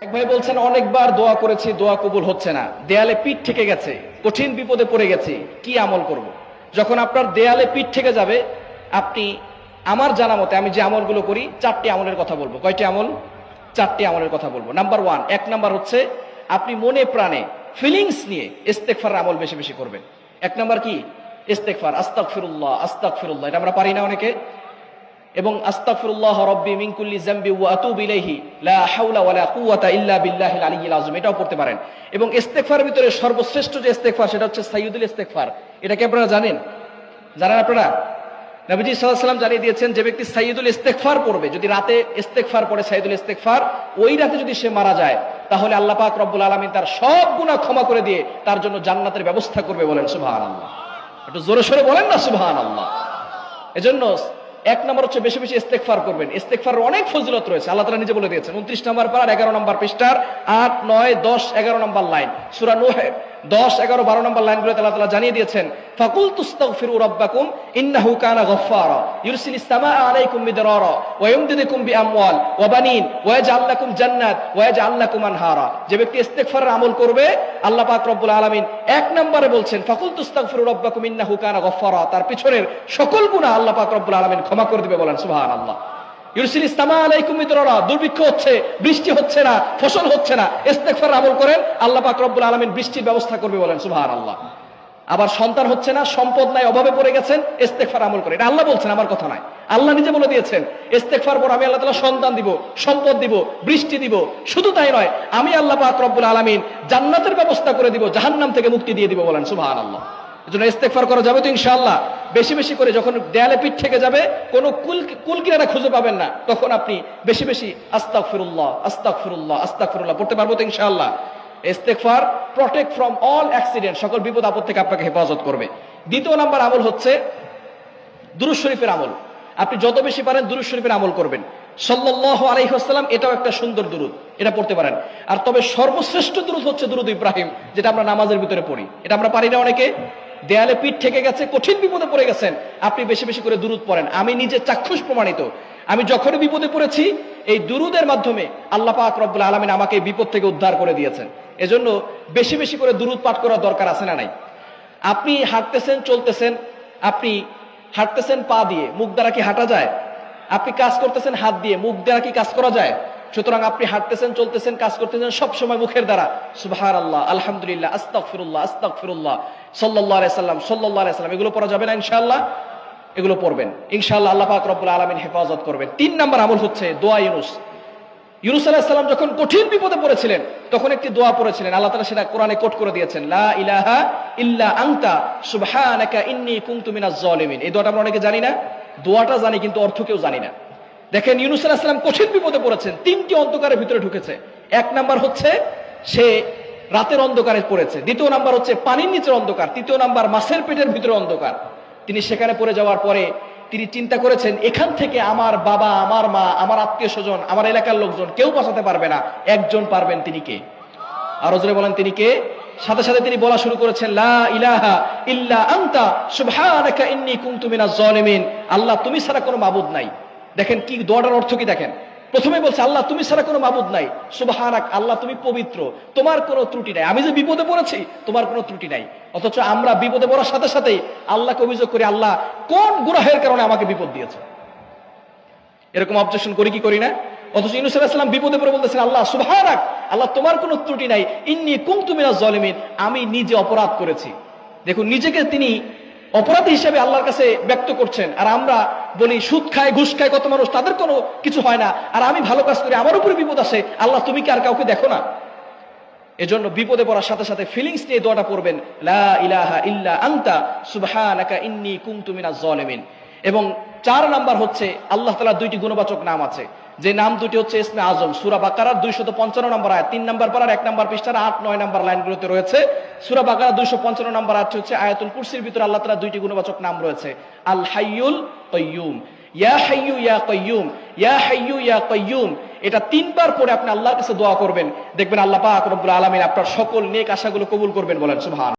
এক ভাই বলছেন, অনেকবার দোয়া করেছি, দোয়া কবুল হচ্ছে না। দেয়ালে পিঠ থেকে গেছে। কঠিন বিপদে পড়ে গেছি। কি আমল করব। যখন আপনার দেয়ালে পিঠ থেকে যাবে, আপনি আমার জানা মতে, আমি যে আমলগুলো করি, চারটি আমলের কথা বলব। কয়টি আমল? চারটি আমলের কথা বলব। নাম্বার ওয়ান, এক নাম্বার হচ্ছে, আপনি মনে প্রাণে ফিলিংস নিয়ে ইস্তেকফার আমল বেশি বেশি করবেন। এক নাম্বার কি? ইস্তেকফার আস্তাক ফিরুল্লাহ আস্তাক ফিরুল্লাহ এটা আমরা পারি না অনেকে। এবং আস্তাগফিরুল্লাহ রাব্বি মিন কুল্লি যামবি ওয়া আতুবু ইলাইহি, লা হাওলা ওয়ালা কুওয়াতা ইল্লা বিল্লাহিল আলিয়্যিল আযম। এটাও পড়তে পারেন। এবং ইস্তেগফারের ভিতরে সর্বশ্রেষ্ঠ যে ইস্তেগফার, সেটা হচ্ছে সাইয়্যিদুল ইস্তেগফার। এটা কি আপনারা জানেন? জানেন আপনারা? নবীজি সাল্লাল্লাহু আলাইহি জানিয়ে দিয়েছেন, যে ব্যক্তি সাইয়্যিদুল ইস্তেগফার পড়বে, যদি রাতে ইস্তেগফার পড়ে সাইয়্যিদুল ইস্তেগফার, ওই রাতে যদি সে মারা যায়, তাহলে আল্লাহ পাক রব্বুল আলামিন তার সব গুনাহ ক্ষমা করে দিয়ে তার জন্য জান্নাতের ব্যবস্থা করবে বলেন, সুবহানাল্লাহ। একটু জোরে সোরে বলেন না, সুবহানাল্লাহ। এজন্য এক নম্বর হচ্ছে বেশি বেশি ইস্তেকফার করবেন। ইস্তেকফার অনেক ফজিলত রয়েছে। আল্লাহ তালা নিজে বলে দিয়েছেন, উনত্রিশ নম্বর পার এগারো নম্বর পৃষ্ঠার আট, নয়, দশ, এগারো নম্বর লাইন। সুরা নোহে দশ, এগারো, বারো নম্বর লাইনগুলো আল্লাহ তালা জানিয়ে দিয়েছেন ফাকুল তুস্তাগফিরু ইন্নাহু কানা লাকুম জান্নাত, ওয়া ইয়াজআল লাকুম আনহারা। যে ব্যক্তি ইস্তেগফারের আমল করবে, আল্লাহ পাক রব্বুল আলামিন এক নম্বরে বলছেন ফাকুল তুস্তাগফিরু রাব্বাকুম, ইন্নাহু কানা গফফারা। তার পিছনের সকল গুনাহ আল্লাহ পাক রব্বুল আলামিন ক্ষমা করে দিবে বলেন, সুবহানাল্লাহ। দুর্ভিক্ষ হচ্ছে, বৃষ্টি হচ্ছে না, ফসল হচ্ছে না। ইস্তেগফার আমল করেন, আল্লাহ পাক আলামিন বৃষ্টির ব্যবস্থা করবে বলেন, সুবহানাল্লাহ। আবার সন্তান হচ্ছে না, সম্পদ নাই, অভাবে পড়ে গেছেন, ইস্তেগফার আমল করে এটা আল্লাহ বলছেন, আমার কথা আল্লাহ নিজে বলে দিয়েছেন, ইস্তেগফার পর আমি আল্লাহ তালা সন্তান দিব, সম্পদ দিব, বৃষ্টি দিব। শুধু তাই নয়, আমি আল্লাহ পাক রব্বুল আলামিন জান্নাতের ব্যবস্থা করে দিব, জাহান্নাম থেকে মুক্তি দিয়ে দিব বলেন, সুবহানাল্লাহ। এজন্য ইস্তেগফার করা যাবে তো ইনশাআল্লাহ। বেশি বেশি করে যখন দেয়ালে পিঠ থেকে যাবে, কোনো কুল কুল কিনারা খুঁজে পাবেন না। তখন আপনি বেশি বেশি আস্তাগফিরুল্লাহ আস্তাগফিরুল্লাহ আস্তাগফিরুল্লাহ পড়তে পারব তো ইনশাআল্লাহ। ইস্তেগফার প্রটেক্ট ফ্রম অল অ্যাক্সিডেন্ট সকল বিপদ আপদ থেকে আপনাকে হেফাজত করবে। দ্বিতীয় নাম্বার আমল হচ্ছে দুরুজ শরীফের আমল। আপনি যত বেশি পারেন দুরুজ শরীফের আমল করবেন। সাল্লাল্লাহু আলাইহি ওয়াসাল্লাম এটাও একটা সুন্দর দুরুদ, এটা পড়তে পারেন। আর তবে সর্বশ্রেষ্ঠ দুরুদ হচ্ছে দুরুদ ইব্রাহিম, যেটা আমরা নামাজের ভিতরে পড়ি। এটা আমরা পারি না অনেকে? দেয়ালে পিঠ থেকে গেছে, কঠিন বিপদে পড়ে গেছেন। আপনি বেশি বেশি করে দুরুদ পড়েন। আমি নিজে চাক্ষুষ প্রমাণিত। আমি যখনই বিপদে পড়েছি, এই দুরুদের মাধ্যমে আল্লাহ পাক রব্বুল আলমিন আমাকে বিপদ থেকে উদ্ধার করে দিয়েছেন। এজন্য বেশি বেশি করে দুরুদ পাঠ করার দরকার আছে না নাই? আপনি হাঁটতেছেন, চলতেছেন, আপনি হাঁটতেছেন পা দিয়ে, মুখ দ্বারা কি হাঁটা যায়? আপনি কাজ করতেছেন, হাত দিয়ে, মুখ দ্বারা কি কাজ করা যায়? সুতরাং আপনি হাঁটতেছেন, চলতেছেন, কাজ করতেছেন, সব সময় মুখের দ্বারা। সুবাহার আল্লাহ আলহামদুলিল্লাহ আস্তাক ফিরুল্লাহ আস্তাক ফিরুল্লাহ সাল্লাহ সাল্লাম সাল্লাহ সাল্লাম, এগুলো পড়া যাবে না ইনশাআল্লাহ? এগুলো পড়বেন। ইনশাআল্লাহ আল্লাহ পাক রব্বুল আলমিন হেফাজত করবেন। তিন নাম্বার আমল হচ্ছে দোয়া ইউনুস। ইউনুস আলাহিসাল্লাম যখন কঠিন বিপদে পড়েছিলেন, তখন একটি দোয়া পড়েছিলেন। আল্লাহ তালা সেটা কোরআনে কোট করে দিয়েছেন, লা ইলাহা ইল্লা আংতা সুবহানাকা ইন্নী কুনতু মিনাজ জালিমিন এই দোয়াটা আমরা অনেকে জানি না। দোয়াটা জানি, কিন্তু অর্থ কেউ জানি না। দেখেন ইউনুস আলাহিসাল্লাম কঠিন বিপদে পড়েছেন। তিনটি অন্ধকারের ভিতরে ঢুকেছে। এক নাম্বার হচ্ছে, সে রাতের অন্ধকারে পড়েছে। দ্বিতীয় নাম্বার হচ্ছে, পানির নিচের অন্ধকার। তৃতীয় নাম্বার, মাছের পেটের ভিতরে অন্ধকার। তিনি সেখানে পড়ে যাওয়ার পরে তিনি চিন্তা করেছেন, এখান থেকে আমার বাবা, আমার মা, আমার আত্মীয় স্বজন, আমার এলাকার লোকজন কেউ বাঁচাতে পারবে না। একজন পারবেন তিনি কে? আরও জোরে বলেন তিনি কে? সাথে সাথে তিনি বলা শুরু করেছেন, লা ইলাহা ইল্লা আনতা, সুবহানাকা আল্লাহ, তুমি ছাড়া কোনো মাবুদ নাই। দেখেন কি, দোয়াটার অর্থ কি দেখেন? প্রথমে বলছে, আল্লাহ, তুমি ছাড়া কোনো মাবুদ নাই। সুবহানাক, আল্লাহ, তুমি পবিত্র। তোমার কোনো ত্রুটি নাই। আমি যে বিপদে পড়েছি, তোমার কোনো ত্রুটি নাই। অথচ আমরা বিপদে পড়ার সাথে সাথেই আল্লাহকে অভিযোগ করি, আল্লাহ কোন গুনাহের কারণে আমাকে বিপদ দিয়েছে? এরকম অবজেকশন করি কি করি না? অথচ ইনুস আলাহিসাল্লাম বিপদে পড়ে বলতেছেন, আল্লাহ, সুবহানাক, আল্লাহ, তোমার কোনো ত্রুটি নাই। ইন্নি কুমতু মিনাজ জালিমিন, আমি নিজে অপরাধ করেছি। দেখুন, নিজেকে তিনি অপরাধী হিসেবে আল্লাহর কাছে ব্যক্ত করছেন। আর আমরা বলি, সুদ খায়, ঘুষ খায়, কত মানুষ, তাদের কোনো কিছু হয় না। আর আমি ভালো কাজ করি, আমার উপরে বিপদ আসে আল্লাহ তুমি কি আর কাউকে দেখো না? এজন্য বিপদে পড়ার সাথে সাথে ফিলিংস নিয়ে দোয়াটা পড়বেন, লা ইলাহা ইল্লা আনতা, সুবহানাকা ইন্নী কুনতু মিনাজ জালিমিন এবং চার নাম্বার হচ্ছে আল্লাহ তাআলার দুইটি গুণবাচক নাম আছে। যে নাম দুটি হচ্ছে ইসমে আজম, সুরা বাকারার দুইশত পঞ্চান্ন নম্বর আয়াত, তিন নম্বর পারার এক নম্বর পৃষ্ঠার আট, নয় নম্বর লাইনগুলোতে রয়েছে। সুরা বাকারা দুইশো পঞ্চান্ন নম্বর আয়াতটি হচ্ছে আয়াতুল কুরসির ভিতরে আল্লাহ তাআলার দুইটি গুণবাচক নাম রয়েছে। আল হাইয়ুল কয়্যুম ইয়া হাইয়ু ইয়া কয়্যুম ইয়া হাইয়ু ইয়া কয়্যুম এটা তিনবার পরে আপনি আল্লাহর কাছে দোয়া করবেন। দেখবেন আল্লাহ পাক রব্বুল আলামিন আপনার সকল নেক আশাগুলো কবুল করবেন বলেন, সুবহান।